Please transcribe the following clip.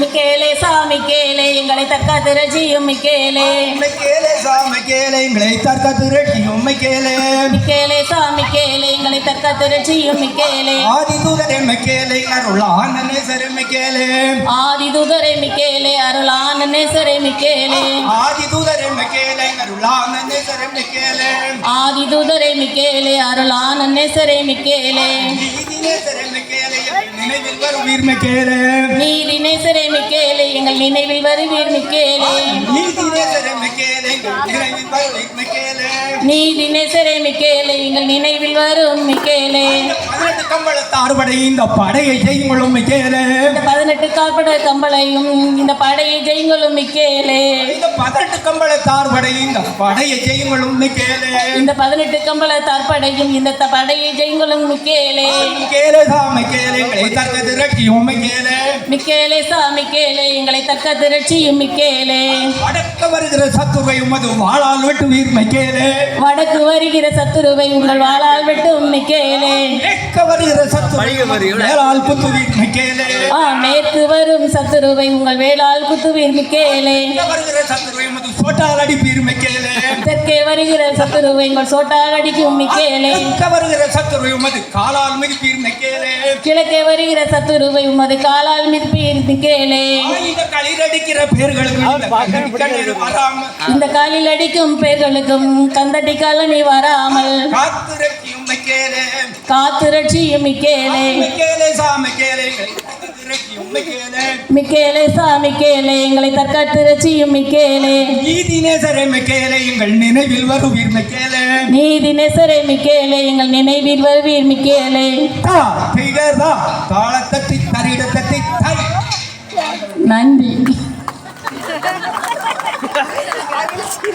மிக்கேலே சாமி கேலே எங்களை தக்க திரட்சியும் மிக்கேலே மிக்கேலே சா மிக்கேலே எங்களை தற்க திரட்டியும் மிக்கேலே மிக்கேலே சாமி கேலே எங்களை தக்க திரட்சியும் மிக்கேலே ஆதி தூதரே மிக்கேலே அருளானனே சரி மிக்கேலே ஆதி துதரை மிக்கேலே அருளான நேசரே மிக்கேலே ஆதி தூதரே மிக்கேலே அருளானனே சரி மிக்கேலே ஆதி துதரை மிக்கேலே அருளான நேசரே மிக்கேலே நீதினே சரி மிக்கேலே நினைவில் வருவீர் மிக்கேலே. நீதி நேசரே மிக்கேலே எங்கள் நினைவில் வருவீர் மிக்கேலே நீதினே சரி மிக்கேலே நினைவில் வருவீர் மிக்கேலே நீதி நேசரே மிக்கேலே. எங்கள் நினைவில் வரும் மிக்கேலே. பதினெட்டு கம்பளத்தார் படை இந்த படையை செய்யுங்களும் மிக்கேலே. இந்த பதினெட்டு காப்பட கம்பளையும் இந்த படையை ஜெயங்களும் மிக்கேலே. இந்த பதினெட்டு கம்பளத்தார் படை இந்த படையை செய்யுங்களும் மிக்கேலே. இந்த பதினெட்டு கம்பள தார்படையும் இந்த படையை ஜெயங்களும் மிக்கேலே. மிக்கேலே சா மிக்கேலே. எங்களை தற்க திரட்டியும் மிக்கேலே. மிக்கேலே சா மிக்கேலே. எங்களை தக்க திரட்சியும் மிக்கேலே. அடக்க வருகிற சத்துருவை உமது வாளால் வெட்டுவீர் மிக்கேலே. வடக்கு வருகிற சத்துருவை உங்கள் வாளால் வெட்டும் மிக்கேலே. மேற்க வரும் சத்துருவை உங்கள் வேளால் குத்துவீர் மிக்கேலே. சத்துருவை சோட்டால் அடிப்பீர் மிக்கேலே. தெற்கே வருகிற சத்துருவை உங்கள் சோட்டால் அடிக்கும் மிக்கேலே வருகிற சத்துருவை உமது காலால் மிதிப்பீர் மிக்கேலே கிழக்கே வருகிற சத்துருவை உமது காலால் மிதிப்பீர் மிக்கேலே ஆயுத களிரடிக்கிற பேர்களுக்கு இந்த இந்த காலில் அடிக்கும் பேர்களுக்கும் கந்தடி கலனி வராமல். காத்துரைக்கும் மிக்கேலே காத்து ரட்சியும் மிக்கேலே மிக்கேலே மிக்கேலே. சா மிக்கேலே எங்களை தற்காத்து ரட்சியும் மிக்கேலே. நீதி நேசரே மிக்கேலே எங்கள் நினைவில் வருவீர் மிக்கேலே. நீதி நெசரே மிக்கேலே எங்கள் நினைவில் வருவீர் மிக்கேலே. தா திகதா தாளத்தட்டி தரிட தட்டி தை. நன்றி.